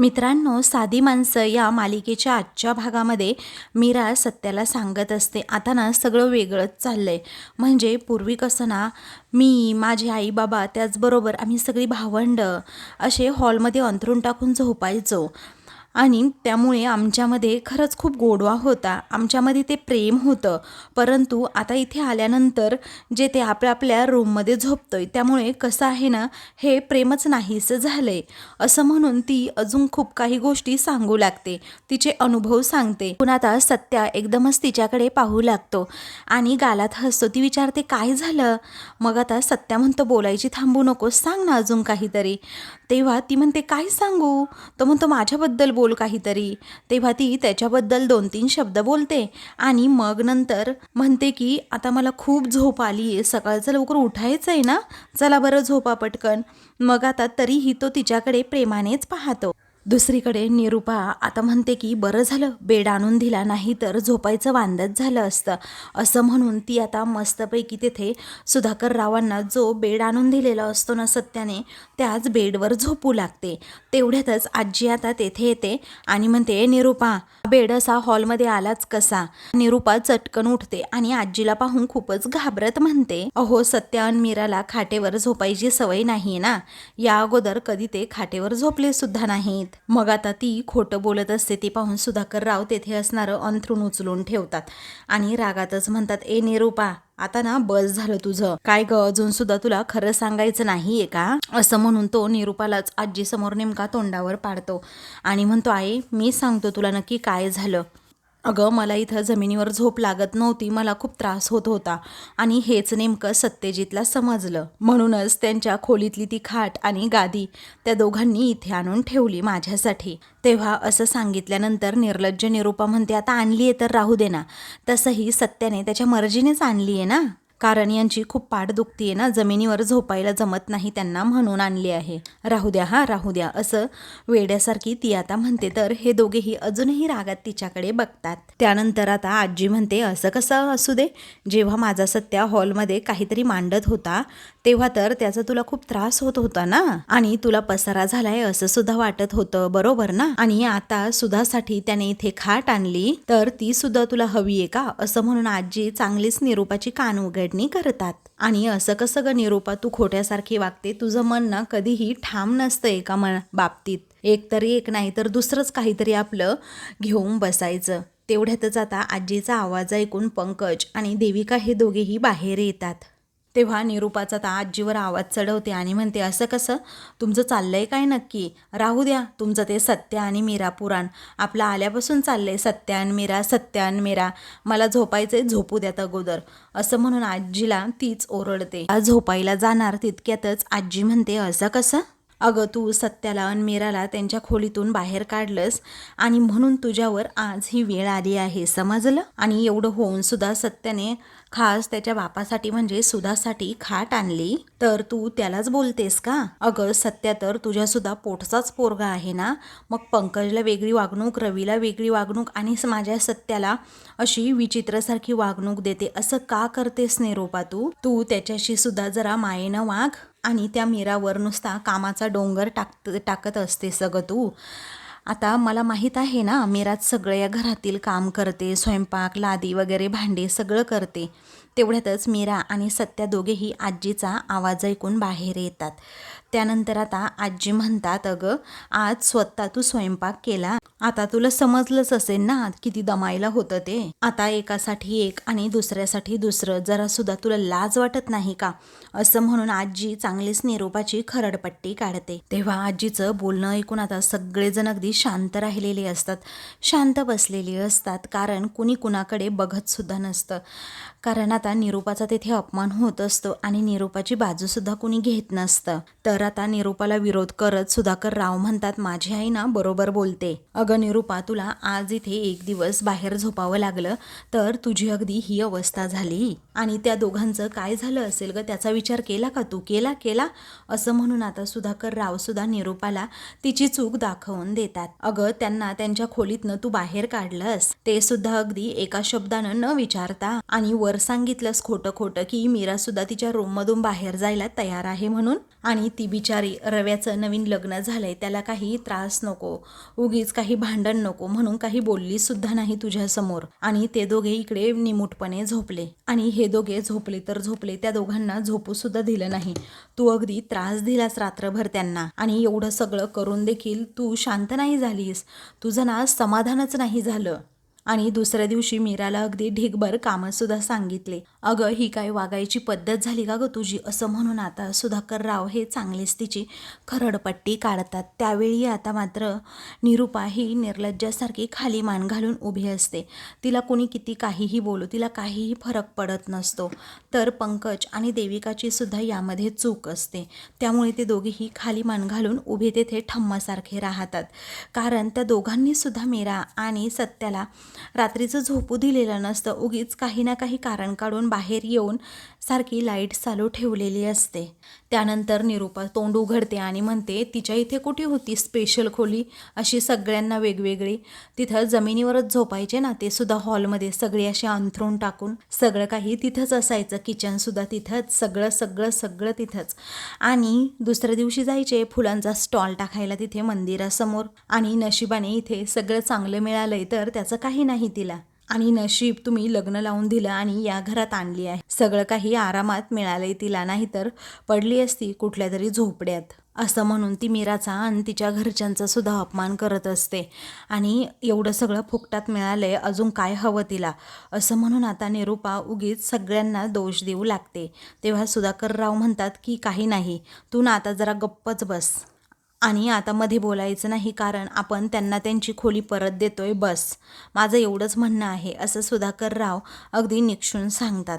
मित्रांनो साधी माणसं या मालिकेच्या आजच्या भागामध्ये मीरा सत्याला सांगत असते. आता ना सगळं वेगळंच चाललंय. म्हणजे पूर्वी कसं ना मी माझे आई बाबा त्याचबरोबर आम्ही सगळी भावंडं असे हॉलमध्ये अंथरून टाकून झोपायचो. आणि त्यामुळे आमच्यामध्ये खरंच खूप गोडवा होता. आमच्यामध्ये ते प्रेम होतं. परंतु आता इथे आल्यानंतर जे ते आपल्या आपल्या रूममध्ये आहे त्यामुळे कसं आहे ना हे प्रेमच नाहीसं झालं आहे असं म्हणून ती अजून खूप काही गोष्टी सांगू लागते. तिचे अनुभव सांगते. पण आता सत्या एकदमच तिच्याकडे पाहू लागतो. आणि गालात हसतो. ती विचारते काय झालं? मग आता सत्या म्हणतो बोलायची थांबू नकोस. सांग ना अजून काहीतरी. तेव्हा ती म्हणते काय सांगू? तो म्हणतो माझ्याबद्दल बोल काहीतरी. तेव्हा ती त्याच्याबद्दल दोन तीन शब्द बोलते आणि मग नंतर म्हणते की आता मला खूप झोप आली आहे. सकाळचं लवकर उठायचं आहे ना? चला बरं झोपा पटकन. मग आता तरीही तो तिच्याकडे प्रेमानेच पाहतो. दुसरीकडे निरुपा आता म्हणते की बरं झालं बेड आणून दिला नाही तर झोपायचं वांदच झालं असतं. असं म्हणून ती आता मस्तपैकी तिथे सुधाकर रावांना जो बेड आणून दिलेला असतो ना सत्याने त्याच बेडवर झोपू लागते. तेवढ्यातच आजी आता तेथे येते आणि म्हणते निरुपा बेड असा हॉलमध्ये आलाच कसा? निरुपा चटकन उठते आणि आजीला पाहून खूपच घाबरत म्हणते अहो सत्या आणि मीराला खाटेवर झोपायची सवय नाही ना? या अगोदर कधी ते खाटेवर झोपले सुद्धा नाहीत. मग आता ती खोटं बोलत असते ते पाहून सुधाकर राव तेथे असणारं अंथरूण उचलून ठेवतात. आणि रागातच म्हणतात ए निरुपा आता ना बस झालं तुझं. काय ग अजून सुद्धा तुला खरं सांगायचं नाहीये का? असं म्हणून तो निरुपालाच आजी समोर नेमका तोंडावर पाडतो. आणि म्हणतो आई मी सांगतो तुला नक्की काय झालं. अगं मला इथं जमिनीवर झोप लागत नव्हती मला खूप त्रास होत होता आणि हेच नेमकं सत्यजितला समजलं. म्हणूनच त्यांच्या खोलीतली ती खाट आणि गादी त्या दोघांनी इथे आणून ठेवली माझ्यासाठी. तेव्हा असं सांगितल्यानंतर निर्लज्ज निरूपा म्हणते आता आणली आहे तर राहू दे ना. तसंही सत्याने त्याच्या मर्जीनेच आणली आहे ना. कारण यांची खूप पाठ दुखतीये ना जमिनीवर झोपायला जमत नाही त्यांना म्हणून आणली आहे. राहू द्या हा राहू द्या असं वेड्यासारखी ती आता म्हणते. तर हे दोघेही अजूनही रागात तिच्याकडे बघतात. त्यानंतर आता आजी म्हणते असं कसं असू दे? जेव्हा माझा सत्या हॉलमध्ये काहीतरी मांडत होता तेव्हा तर त्याचा तुला खूप त्रास होत होता ना? आणि तुला पसारा झालाय असं सुद्धा वाटत होतं बरोबर ना? आणि आता सुधासाठी त्याने इथे खाट आणली तर ती सुद्धा तुला हवी आहे का? असं म्हणून आजी चांगलीच निरूपाची कान उघडणी करतात. आणि असं कसं ग निरूपा तू खोट्यासारखी वागते? तुझं मन ना कधीही ठाम नसतं एका मन बाबतीत. एक तरी एक नाही तर दुसरंच काहीतरी आपलं घेऊन बसायचं. तेवढ्यातच आता आजीचा आवाज ऐकून पंकज आणि देविका हे दोघेही बाहेर येतात. तेव्हा निरूपाचा ता आजीवर आवाज चढवते आणि म्हणते असं कसं? तुमचं चाललंय काय नक्की? राहू द्या तुमचं ते सत्य आणि मीरा पुराण. आपलं आल्यापासून चाललंय सत्यान मीरा सत्यान मीरा. मला झोपायचंय झोपू द्यात अगोदर. असं म्हणून आजीला तीच ओरडते. आज झोपायला जाणार तितक्यातच आजी म्हणते असं कसं? अगं तू सत्याला आणि मीराला त्यांच्या खोलीतून बाहेर काढलंस आणि म्हणून तुझ्यावर आज ही वेळ आली आहे समजलं? आणि एवढं होऊन सुद्धा सत्याने खास त्याच्या बापासाठी म्हणजे सुधासाठी खाट आणली. तर तू त्यालाच बोलतेस का? अगं सत्या तर तुझ्या सुद्धा पोटचाच पोरगा आहे ना? मग पंकजला वेगळी वागणूक रवीला वेगळी वागणूक आणि माझ्या सत्याला अशी विचित्रसारखी वागणूक देते असं का करतेस निरोपा तू? तू त्याच्याशी सुद्धा जरा मायेनं वाघ आणि त्या मीरावर नुसता कामाचा डोंगर टाक टाकत असते सगळं तू. आता मला माहीत आहे ना मीरात सगळ्या घरातील काम करते स्वयंपाक लादी वगैरे भांडे सगळं करते. तेवढ्यातच मीरा आणि सत्या दोघेही आजीचा आवाज ऐकून बाहेर येतात. त्यानंतर आता आजी म्हणतात अगं आज स्वतः तू स्वयंपाक केला. आता तुला समजलंच असेल ना किती दमायला होतं ते. आता एकासाठी एक आणि दुसऱ्यासाठी दुसरं. जरा सुद्धा तुला लाज वाटत नाही का? असं म्हणून आजी चांगलीच निरोपाची खरडपट्टी काढते. तेव्हा आजीचं बोलणं ऐकून आता सगळेजण अगदी शांत राहिलेले असतात. शांत बसलेले असतात कारण कुणी कुणाकडे बघत सुद्धा नसतं. कारण आता निरूपाचा तेथे अपमान होत असतो आणि निरूपाची बाजूसुद्धा कुणी घेत नसतं. तर आता निरूपाला विरोध करत सुधाकर राव म्हणतात माझी आई ना बरोबर बोलते. अगं निरूपा तुला आज इथे एक दिवस बाहेर झोपावं लागलं तर तुझी अगदी ही अवस्था झाली. आणि त्या दोघांचं काय झालं असेल ग? त्याचा विचार केला का तू? केला केला? असं म्हणून आता सुधाकर राव सुद्धा निरूपाला तिची चूक दाखवून देतात. अगं त्यांना त्यांच्या खोलीतनं तू बाहेर काढलंस. ते सुद्धा अगदी एका शब्दानं न विचारता आणि वर सांगितलंस खोटं खोटं की मीरा सुद्धा तिच्या रूममधून बाहेर जायला तयार आहे म्हणून. आणि ती बिचारी रव्याचं नवीन लग्न झालंय त्याला काही त्रास नको उगीच काही भांडण नको म्हणून काही बोलली सुद्धा नाही तुझ्यासमोर आणि ते दोघे इकडे निमूटपणे झोपले. आणि हे दोघे झोपले तर झोपले त्या दोघांना झोपू सुद्धा दिलं नाही. तू अगदी त्रास दिलास रात्रभर त्यांना. आणि एवढं सगळं करून देखील तू शांत नाही झालीस. तुझं ना समाधानच नाही झालं. आणि दुसऱ्या दिवशी मीराला अगदी ढीगभर कामंसुद्धा सांगितले. अगं ही काय वागायची पद्धत झाली का ग तुझी? असं म्हणून आता सुधाकर राव हे चांगलेच तिची खरडपट्टी काढतात. त्यावेळी आता मात्र निरुपा ही निर्लज्जासारखी खाली मान घालून उभी असते. तिला कोणी किती काहीही बोलू तिला काहीही फरक पडत नसतो. तर पंकज आणि देविकाची सुद्धा यामध्ये चूक असते. त्यामुळे ते दोघेही खाली मान घालून उभे तेथे ठम्मासारखे राहतात. कारण त्या दोघांनीसुद्धा मीरा आणि सत्याला रात्रीचं झोपू दिलेलं नसतं. उगीच काही ना काही कारण काढून बाहेर येऊन सारखी लाइट चालू ठेवलेली असते. त्यानंतर निरूपा तोंड उघडते आणि म्हणते तिच्या इथे कुठे होती स्पेशल खोली? अशी सगळ्यांना वेगवेगळी. तिथं जमिनीवरच झोपायचे ना ते सुद्धा हॉलमध्ये सगळे असे अंथरून टाकून सगळं काही तिथंच असायचं. किचनसुद्धा तिथंच सगळं सगळं सगळं तिथंच. आणि दुसऱ्या दिवशी जायचे फुलांचा स्टॉल टाकायला तिथे मंदिरासमोर. आणि नशिबाने इथे सगळं चांगलं मिळालंय तर त्याचं काही नाही तिला. आणि नशीब तुम्ही लग्न लावून दिलं आणि या घरात आणली आहे. सगळं काही आरामात मिळालंय तिला नाही तर पडली असती कुठल्या तरी झोपड्यात. असं म्हणून ती मीराचा आणि तिच्या घरच्यांचा सुद्धा अपमान करत असते. आणि एवढं सगळं फुकटात मिळालंय अजून काय हवं तिला? असं म्हणून आता निरूपा उगीच सगळ्यांना दोष देऊ लागते. तेव्हा सुधाकरराव म्हणतात की काही नाही. तू ना आता जरा गप्पच बस. आणि आता मध्ये बोलायचं नाही कारण आपण त्यांना त्यांची खोली परत देतोय बस. माझं एवढंच म्हणणं आहे असं सुधाकर राव अगदी निक्षून सांगतात.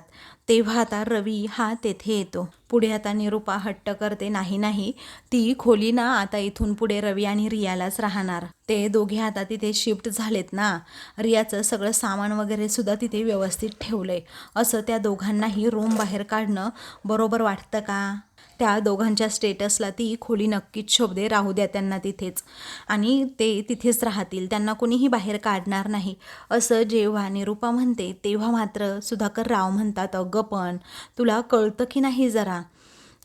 तेव्हा आता रवी हा तेथे येतो. पुढे आता निरूपा हट्ट करते नाही नाही ती खोली ना आता इथून पुढे रवी आणि रियालाच राहणार. ते दोघे आता तिथे शिफ्ट झालेत ना. रियाचं सगळं सामान वगैरे सुद्धा तिथे व्यवस्थित ठेवलंय. असं त्या दोघांनाही रूम बाहेर काढणं बरोबर वाटतं का? त्या दोघांच्या स्टेटसला ती खोली नक्कीच शोभदे राहू द्या त्यांना तिथेच. आणि ते तिथेच राहतील. त्यांना कोणीही बाहेर काढणार नाही. असं जेव्हा निरूपा म्हणते तेव्हा मात्र सुधाकर राव म्हणतात अगं पण तुला कळतं की नाही जरा?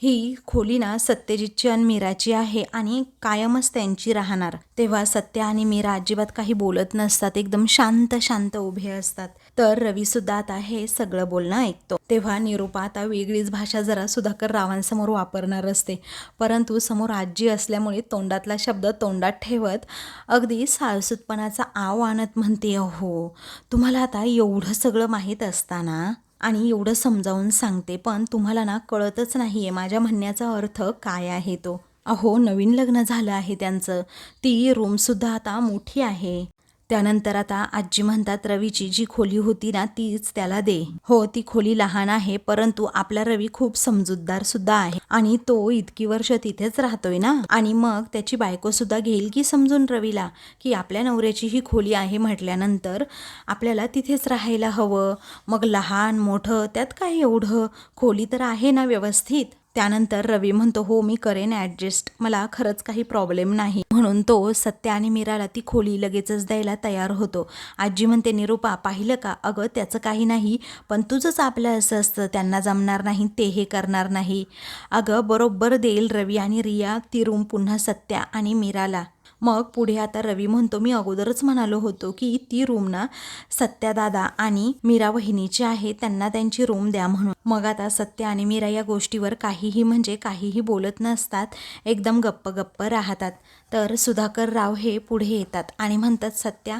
ही खोली ना सत्यजितची आणि मीराची आहे आणि कायमच त्यांची राहणार. तेव्हा सत्य आणि मीरा अजिबात काही बोलत नसतात एकदम शांत शांत उभे असतात. तर रवी सुद्धा आता हे सगळं बोलणं ऐकतो. तेव्हा निरूपा आता वेगळीच भाषा जरा सुधाकर रावांसमोर वापरणार असते. परंतु समोर आजी असल्यामुळे तोंडातला शब्द तोंडात ठेवत अगदी साळसूतपणाचा आव आणत म्हणते अहो तुम्हाला आता एवढं सगळं माहीत असताना आणि एवढं समजावून सांगते पण तुम्हाला ना कळतच नाही आहे माझ्या म्हणण्याचा अर्थ काय आहे तो. अहो नवीन लग्न झालं आहे त्यांचं. ती रूमसुद्धा आता मोठी आहे. त्यानंतर आता आजी म्हणतात रवीची जी खोली होती ना तीच त्याला दे. हो ती खोली लहान आहे परंतु आपला रवी खूप समजूतदार सुद्धा आहे आणि तो इतकी वर्ष तिथेच राहतोय ना? आणि मग त्याची बायको सुद्धा घेईल की समजून रवीला की आपल्या नवऱ्याची ही खोली आहे म्हटल्यानंतर आपल्याला तिथेच राहायला हवं. मग लहान मोठं त्यात काय एवढं? खोली तर आहे ना व्यवस्थित? त्यानंतर रवी म्हणतो हो मी करेन ॲडजस्ट. मला खरंच काही प्रॉब्लेम नाही. म्हणून तो सत्य आणि मीराला ती खोली लगेचच द्यायला तयार होतो. आजी म्हणते निरूपा पाहिलं का? अगं त्याचं काही नाही पण तुझंच आपलं असं असतं. त्यांना जमणार नाही ते हे करणार नाही. अगं बरोबर देईल रवी आणि रिया ती रूम पुन्हा सत्या आणि मीराला. मग पुढे आता रवी म्हणतो मी अगोदरच म्हणालो होतो की ती रूम ना सत्यादादा आणि मीरा वहिनीची आहे. त्यांना त्यांची रूम द्या म्हणून. मग आता सत्य आणि मीरा या गोष्टीवर काहीही म्हणजे काहीही बोलत नसतात एकदम गप्प गप्प राहतात. तर सुधाकर राव हे पुढे येतात आणि म्हणतात सत्या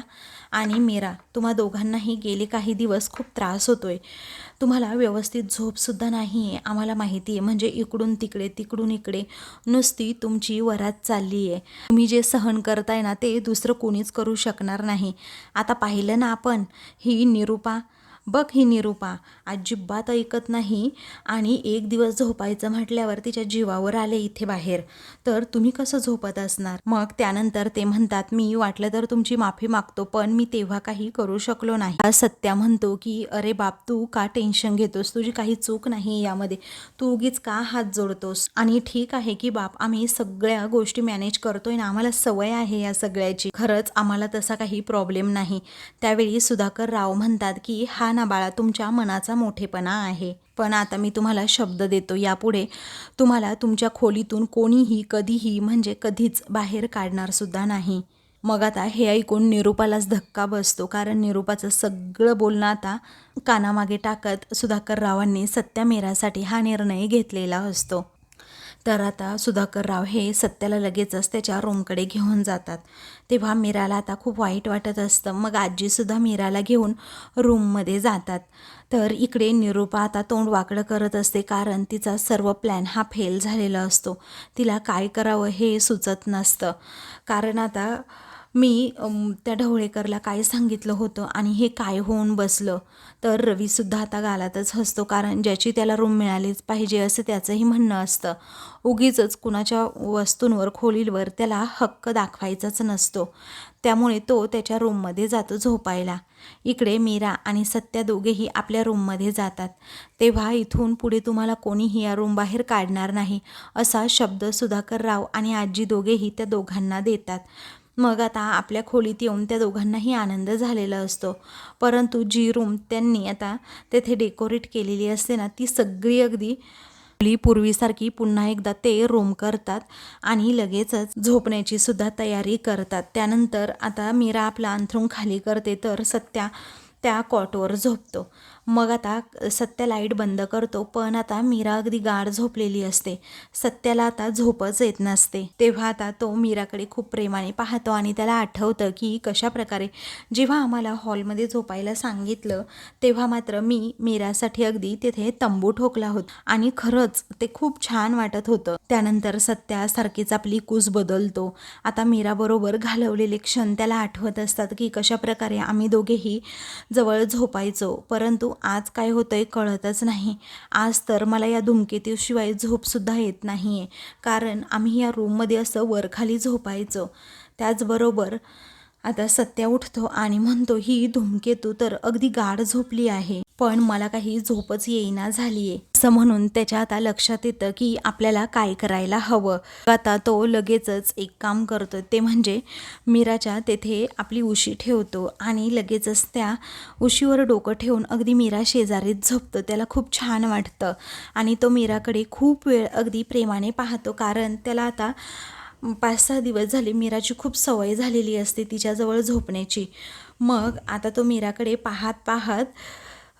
आणि मीरा तुम्हा दोघांनाही गेले काही दिवस खूप त्रास होतो आहे तुम्हाला व्यवस्थित झोपसुद्धा नाही आहे आम्हाला माहिती आहे. म्हणजे इकडून तिकडे तिकडून इकडे नुसती तुमची वरात चालली आहे तुम्ही जे सहन करताय ना ते दुसरं कोणीच करू शकणार नाही. आता पाहिलं ना आपण ही निरूपा बघ ही निरूपा अजिबात ऐकत नाही आणि एक दिवस झोपायचं म्हटल्यावर तिच्या जीवावर आले इथे बाहेर. तर तुम्ही कसं झोपत असणार? मग त्यानंतर ते म्हणतात मी वाटलं तर तुमची माफी मागतो पण मी तेव्हा काही करू शकलो नाही. सत्या म्हणतो की अरे बाप तू का टेन्शन घेतोस? तुझी काही चूक नाही यामध्ये. तू उगीच का हात जोडतोस? आणि ठीक आहे की बाप आम्ही सगळ्या गोष्टी मॅनेज करतोय ना आम्हाला सवय आहे या सगळ्याची. खरंच आम्हाला तसा काही प्रॉब्लेम नाही. त्यावेळी सुधाकर राव म्हणतात की हा ना बाळा तुमच्या मनाचा मोठेपणा आहे. पण आता मी तुम्हाला शब्द देतो. यापुढे तुम्हाला तुमच्या खोलीतून कोणीही कधीही म्हणजे कधीच बाहेर काढणारसुद्धा नाही. मग आता हे ऐकून निरूपालाच धक्का बसतो कारण निरूपाचं सगळं बोलणं आता कानामागे टाकत सुधाकर रावांनी सत्यामेरासाठी हा निर्णय घेतलेला असतो. तर आता सुधाकर राव हे सत्याला लगेचच त्याच्या रूमकडे घेऊन जातात. तेव्हा मीराला आता खूप वाईट वाटत असतं. मग आजीसुद्धा मीराला घेऊन रूममध्ये जातात. तर इकडे निरूपा आता तोंड वाकडं करत असते कारण तिचा सर्व प्लॅन हा फेल झालेला असतो. तिला काय करावं हे सुचत नसतं. कारण आता मी त्या ढवळेकरला काय सांगितलं होतं आणि हे काय होऊन बसलं तर रवीसुद्धा आता गालातच हसतो कारण ज्याची त्याला रूम मिळालीच पाहिजे असं त्याचंही म्हणणं असतं. उगीच कुणाच्या वस्तूंवर खोलीवर त्याला हक्क दाखवायचाच नसतो. त्यामुळे तो त्याच्या रूममध्ये जातो झोपायला. इकडे मीरा आणि सत्या दोघेही आपल्या रूममध्ये जातात. तेव्हा इथून पुढे तुम्हाला कोणीही या रूम बाहेर काढणार नाही असा शब्द सुधाकर राव आणि आजी दोघेही त्या दोघांना देतात. मग आता आपल्या खोलीत येऊन त्या दोघांनाही आनंद झालेला असतो. परंतु जी रूम त्यांनी आता तेथे डेकोरेट केलेली असते ना ती सगळी अगदी आपली पूर्वीसारखी पुन्हा एकदा ते रूम करतात आणि लगेचच झोपण्याची सुद्धा तयारी करतात. त्यानंतर आता मीरा आपला अंथरूण खाली करते तर सत्या त्या कॉटवर झोपतो. मग आता सत्या लाइट बंद करतो पण आता मीरा अगदी गाढ झोपलेली असते. सत्याला आता झोपच येत नसते. तेव्हा आता तो मीराकडे खूप प्रेमाने पाहतो आणि त्याला आठवतं की कशा प्रकारे जेव्हा आम्हाला हॉलमध्ये झोपायला सांगितलं तेव्हा मात्र मी मीरासाठी अगदी तिथे तंबू ठोकला होता. आणि खरंच ते खूप छान वाटत होतं. त्यानंतर सत्या सारखीच आपली कूस बदलतो. आता मीराबरोबर घालवलेले क्षण त्याला आठवत असतात की कशा प्रकारे आम्ही दोघेही जवळ झोपायचो. परंतु आज काय होतंय कळतच नाही. आज तर मला या धुमकेतीशिवाय झोपसुद्धा येत नाही आहे कारण आम्ही या रूममध्ये असं वरखाली झोपायचो. त्याचबरोबर आता सत्या उठतो आणि म्हणतो ही धूमकेतू तर अगदी गाढ झोपली आहे. पण मला काही झोपच येईना झालीये. असं म्हणून त्याच्या आता लक्षात येतं की आपल्याला काय करायला हवं. आता तो लगेचच एक काम करतो ते म्हणजे मीराच्या तेथे आपली उशी ठेवतो आणि लगेचच त्या उशीवर डोकं ठेवून अगदी मीरा शेजारीच झोपतो. त्याला खूप छान वाटतं. आणि तो मीराकडे खूप वेळ अगदी प्रेमाने पाहतो. कारण त्याला आता पाच सहा दिवस झाले मीराची खूप सवय झालेली असते तिच्याजवळ झोपण्याची. मग आता तो मीराकडे पाहत पाहत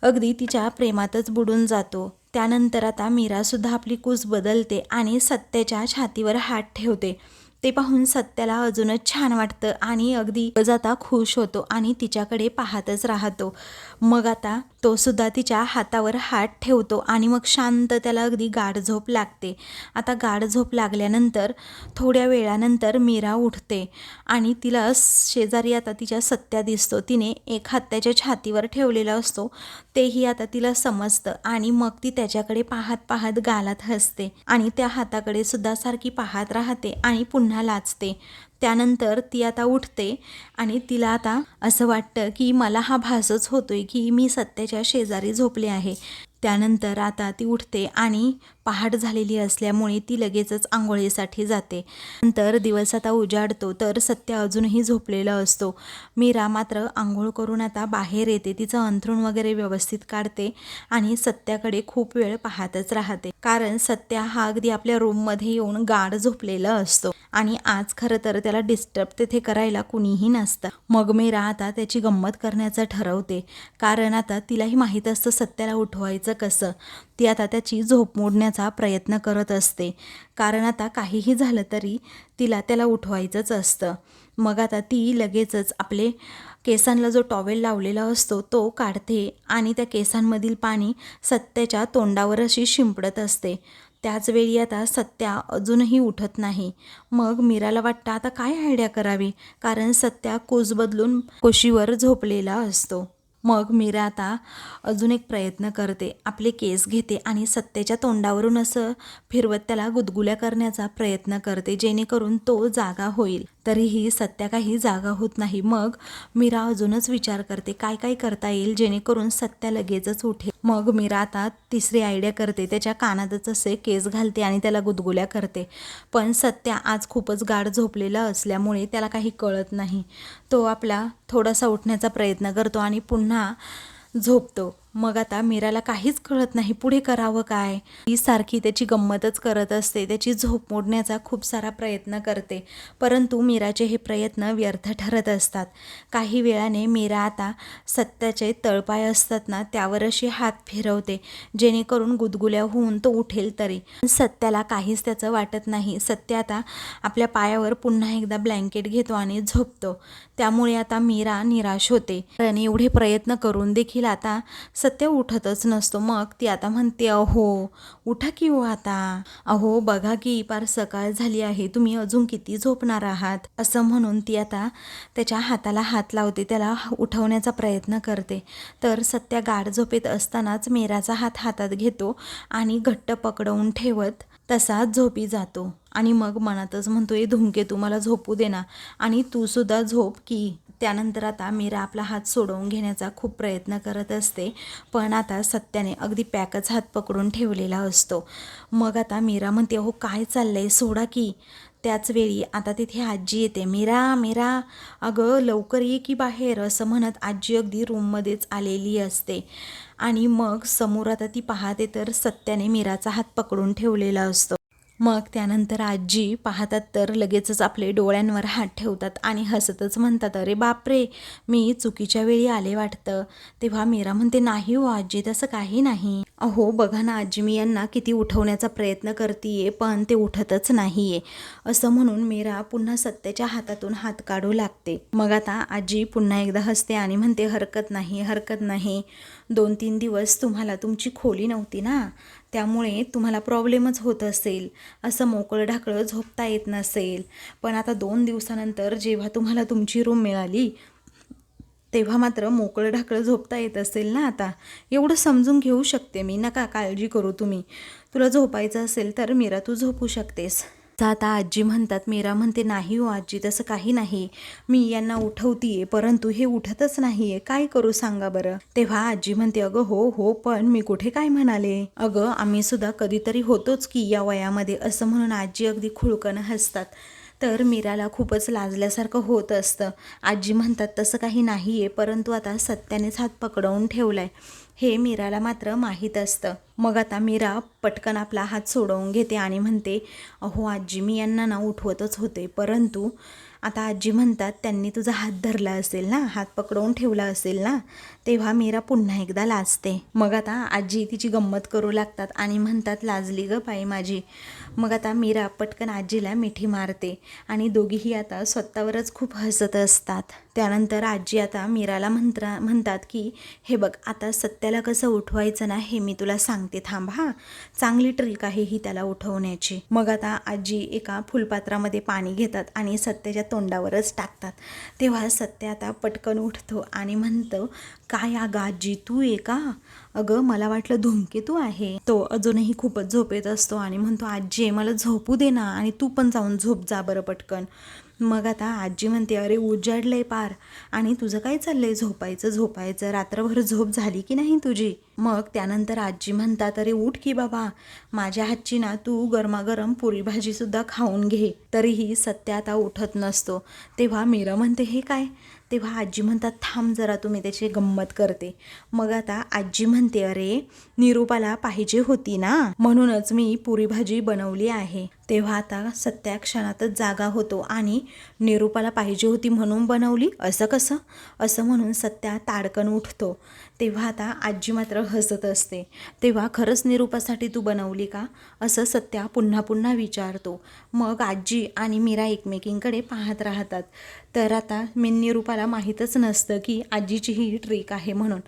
अगदी तिच्या प्रेमातच बुडून जातो. त्यानंतर आता मीरासुद्धा आपली कूस बदलते आणि सत्याच्या छातीवर हात ठेवते. ते पाहून सत्याला अजूनच छान वाटतं आणि अगदी जाता खुश होतो आणि तिच्याकडे पाहतच राहतो. मग आता तो सुद्धा तिच्या हातावर हात ठेवतो आणि मग शांत त्याला अगदी गाढ झोप लागते. आता गाढ झोप लागल्यानंतर थोड्या वेळानंतर मीरा उठते आणि तिला शेजारी आता तिच्या सत्या दिसतो. तिने एक हात त्याच्या छातीवर ठेवलेला असतो. तेही आता तिला समजतं आणि मग ती त्याच्याकडे पाहत पाहत गालात हसते आणि त्या हाताकडे सुद्धा सारखी पाहत राहते आणि पुन्हा लाचते त्यानंतर ती आता उठते आणि तिला आता असं वाटतं की मला हा भासच होतोय की मी सत्याच्या शेजारी झोपले आहे. त्यानंतर आता ती उठते आणि पहाट झालेली असल्यामुळे ती लगेचच आंघोळीसाठी जाते. नंतर दिवस आता उजाडतो तर सत्य अजूनही झोपलेला असतो. मीरा मात्र आंघोळ करून आता बाहेर येते तिचं अंथरूण वगैरे व्यवस्थित काढते आणि सत्याकडे खूप वेळ पाहतच राहते. कारण सत्या हा अगदी आपल्या रूममध्ये येऊन गाढ झोपलेला असतो आणि आज खरं तर त्याला डिस्टर्ब तिथे करायला कुणीही नसतं. मग मीरा आता त्याची गंमत करण्याचं ठरवते. कारण आता तिलाही माहीत असतं सत्याला उठवायचं कसं. ती आता त्याची झोप मोडण्याचा प्रयत्न करत असते. कारण आता काहीही झालं तरी तिला त्याला उठवायचंच असतं. मग आता ती लगेचच आपले केसांना जो टॉवेल लावलेला असतो तो काढते आणि त्या केसांमधील पाणी सत्याच्या तोंडावर अशी शिंपडत असते. त्याचवेळी आता सत्या अजूनही उठत नाही. मग मीराला वाटतं आता काय आयडिया करावी? कारण सत्या कोस बदलून कोशीवर झोपलेला असतो. मग मीरा आता अजून एक प्रयत्न करते आपले केस घेते आणि सत्तेच्या तोंडावरून असं फिरवत त्याला गुदगुल्या करण्याचा प्रयत्न करते जेणेकरून तो जागा होईल. तरीही सत्या काही जागा होत नाही. मग मीरा अजूनच विचार करते काय काय करता येईल जेणेकरून सत्या लगेचच उठेल? मग मीरा आता तिसरी आयडिया करते त्याच्या कानातच असे केस घालते आणि त्याला गुदगुल्या करते. पण सत्या आज खूपच गाढ झोपलेला असल्यामुळे त्याला काही कळत नाही. तो आपला थोडासा उठण्याचा प्रयत्न करतो आणि पुन्हा झोपतो. मग आता मीराला काहीच कळत नाही पुढे करावं काय? ती सारखी त्याची गंमतच करत असते त्याची झोप मोडण्याचा खूप सारा प्रयत्न करते. परंतु मीराचे हे प्रयत्न व्यर्थ ठरत असतात. काही वेळाने मीरा आता सत्याचे तळपाय असतात ना त्यावर अशी हात फिरवते जेणेकरून गुदगुल्या होऊन तो उठेल तरी. सत्याला काहीच त्याचं वाटत नाही. सत्य आता आपल्या पायावर पुन्हा एकदा ब्लँकेट घेतो आणि झोपतो. त्यामुळे आता मीरा निराश होते. कारण एवढे प्रयत्न करून देखील आता सत्य उठतच नसतो. मग ती आता म्हणते अहो उठा की हो आता. अहो बघा की पार सकाळ झाली आहे. तुम्ही अजून किती झोपणार आहात? असं म्हणून ती आता त्याच्या हाताला हात लावते. त्याला उठवण्याचा प्रयत्न करते. तर सत्या गाढ झोपेत असतानाच मेराचा हात हातात घेतो आणि घट्ट पकडवून ठेवत तसाच झोपी जातो. आणि मग मनातच म्हणतोय धुमके तू मला झोपू देना आणि तू सुद्धा झोप की त्यानंतर आता मीरा आपला हात सोडवून घेण्याचा खूप प्रयत्न करत असते. पण आता सत्याने अगदी पॅकच हात पकडून ठेवलेला असतो. मग आता मीरा म्हणते हो काय चाललंय? सोडा की. त्याच वेळी आता तिथे आजी येते. मीरा मीरा अगं लवकर ये की बाहेर असं म्हणत आजी अगदी रूममध्येच आलेली असते. आणि मग समोर आता ती पाहते तर सत्याने मीराचा हात पकडून ठेवलेला असतो. मग त्यानंतर आजी पाहतात तर लगेचच आपले डोळ्यांवर हात ठेवतात आणि हसतच म्हणतात अरे बापरे मी चुकीच्या वेळी आले वाटतं. तेव्हा मीरा म्हणते नाही हो आजी तसं काही नाही. अहो बघा ना आजी मी यांना किती उठवण्याचा प्रयत्न करतीये पण ते उठतच नाहीये. असं म्हणून मीरा पुन्हा सत्याच्या हातातून हात काढू लागते. मग आता आजी पुन्हा एकदा हसते आणि म्हणते हरकत नाही हरकत नाही. दोन तीन दिवस तुम्हाला तुमची खोली नव्हती ना? त्यामुळे तुम्हाला प्रॉब्लेमच होत असेल. असं मोकळं ढाकळं झोपता येत नसेल. पण आता दोन दिवसानंतर जेव्हा तुम्हाला तुमची रूम मिळाली तेव्हा मात्र मोकळं ढाकळं झोपता येत असेल ना आता? एवढं समजून घेऊ शकते मी. नका काळजी करू तुम्ही. तुला झोपायचं असेल तर मीरा तू झोपू शकतेस. तर आता आजी म्हणतात मीरा म्हणते नाही हो आजी तसं काही नाही. मी यांना उठवतीये परंतु हे उठतच नाहीये. काय करू सांगा बरं? तेव्हा आजी म्हणते अगं हो हो पण मी कुठे काय म्हणाले? अगं आम्ही सुद्धा कधीतरी होतोच की या वयामध्ये असं म्हणून आजी अगदी खुळकन हसतात. तर मीराला खूपच लाजल्यासारखं होत असतं. आजी म्हणतात तसं काही नाही आहे परंतु आता सत्यानेच हात पकडवून ठेवलाय. हे मीराला मात्र माहीत असतं. मग आता मीरा पटकन आपला हात सोडवून घेते आणि म्हणते अहो आजी मी यांना ना उठवतच होते परंतु आता आजी म्हणतात त्यांनी तुझा हात धरला असेल ना हात पकडवून ठेवला असेल ना तेव्हा मीरा पुन्हा एकदा लाजते. मग आता आजी तिची गंमत करू लागतात आणि म्हणतात लाजली ग बाई माझी. मग आता मीरा पटकन आजीला मिठी मारते आणि दोघीही आता स्वतःवरच खूप हसत असतात. त्यानंतर आजी आता मीराला म्हणता म्हणतात की हे बघ आता सत्याला कसं उठवायचं ना हे मी तुला सांगते थांब हा. चांगली ट्रिक आहे ही त्याला उठवण्याची. मग आता आजी एका फुलपात्रामध्ये पाणी घेतात आणि सत्याच्या तोंडावरच टाकतात. तेव्हा सत्य आता पटकन उठतो आणि म्हणतो काय आगा आजी तू आहे का? अगं मला वाटलं धूमकेतू आहे. तो अजूनही खूपच झोपेत असतो आणि म्हणतो आजी मला झोपू दे ना आणि तू पण जाऊन झोप जा बरं पटकन. मग आता आजी म्हणते अरे उजाडलंय पार आणि तुझं काय चाललंय? झोपायचं झोपायचं. रात्रभर झोप झाली की नाही तुझी? मग त्यानंतर आजी म्हणतात अरे उठ की बाबा. माझ्या हातची ना तू गरमागरम पुरी भाजीसुद्धा खाऊन घे. तरीही सत्य आता उठत नसतो. तेव्हा मीरा म्हणते हे काय? तेव्हा आजी म्हणतात थांब जरा तुम्ही त्याची गंमत करते. मग आता आजी म्हणते अरे निरूपाला पाहिजे होती ना? म्हणूनच मी पुरी भाजी बनवली आहे. तेव्हा आता सत्या क्षणातच जागा होतो आणि निरूपाला पाहिजे होती म्हणून बनवली. असं कसं? असं म्हणून सत्या ताडकन उठतो. तेव्हा आता आजी मात्र हसत असते. तेव्हा खरंच निरूपासाठी तू बनवली का? असं सत्या पुन्हा पुन्हा विचारतो. मग आजी आणि मीरा एकमेकींकडे पाहत राहतात. तर आता मी निरूपाला माहीतच नसतं की आजीची ही ट्रिक आहे म्हणून.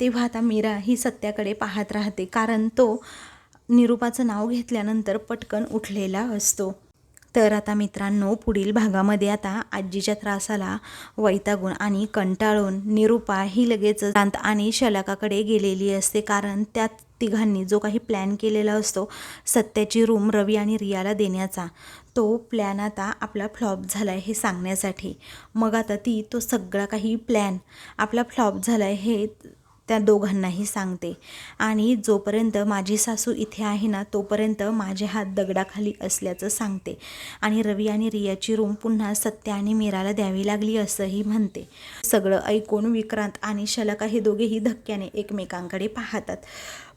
तेव्हा आता मीरा ही सत्याकडे पाहत राहते. कारण तो निरूपाचं नाव घेतल्यानंतर पटकन उठलेला असतो. तर आता मित्रांनो पुढील भागामध्ये आता आजीच्या त्रासाला वैतागून आणि कंटाळून निरूपा ही लगेच शांत आणि शलाकाकडे गेलेली असते. कारण त्या तिघांनी जो काही प्लॅन केलेला असतो सत्याची रूम रवी आणि रियाला देण्याचा तो प्लॅन आता आपला फ्लॉप झाला आहे हे सांगण्यासाठी. मग आता ती तो सगळा काही प्लॅन आपला फ्लॉप झाला आहे हे त्या दोघांनाही सांगते. आणि जोपर्यंत माझी सासू इथे आहे ना तोपर्यंत माझे हात दगडाखाली असल्याचं सांगते. आणि रवी आणि रियाची रूम पुन्हा सत्य आणि मीराला द्यावी लागली असंही म्हणते. सगळं ऐकून विक्रांत आणि शलका हे दोघेही धक्क्याने एकमेकांकडे पाहतात.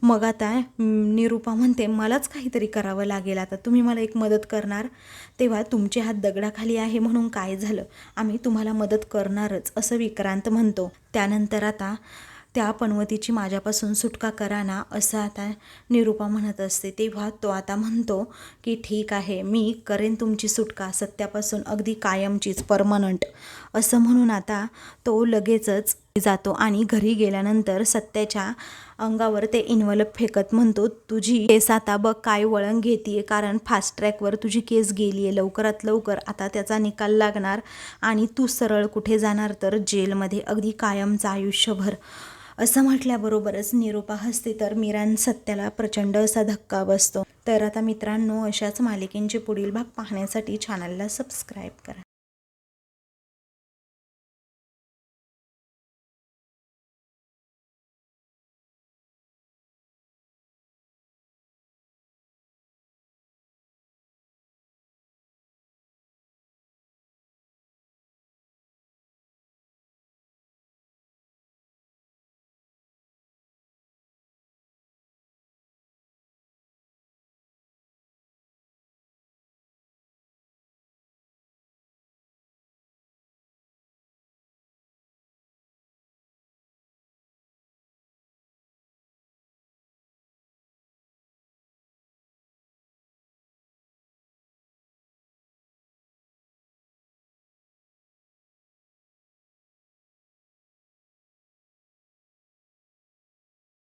मग आता निरूपा म्हणते मलाच काहीतरी करावं लागेल. आता तुम्ही मला एक मदत करणार. तेव्हा तुमचे हात दगडाखाली आहे म्हणून काय झालं? आम्ही तुम्हाला मदत करणारच असं विक्रांत म्हणतो. त्यानंतर आता त्या पनवतीची माझ्यापासून सुटका करा ना असं आता निरूपा म्हणत असते. तेव्हा तो आता म्हणतो की ठीक आहे मी करेन तुमची सुटका सत्यापासून अगदी कायमचीच परमनंट असं म्हणून आता तो लगेचच जातो आणि घरी गेल्यानंतर सत्याच्या अंगावर ते इन्व्हलप फेकत म्हणतो तुझी केस आता बघ काय वळण घेते कारण फास्ट ट्रॅकवर तुझी केस गेली आहे लवकरात लवकर आता त्याचा निकाल लागणार आणि तू सरळ कुठे जाणार तर जेलमध्ये अगदी कायमचं आयुष्यभर. असं म्हटल्याबरोबरच निरोपा हसते तर मीरान सत्याला प्रचंड असा धक्का बसतो. तर आता मित्रांनो अशाच मालिकेंचे पुढील भाग पाहण्यासाठी चॅनलला सबस्क्राईब करा.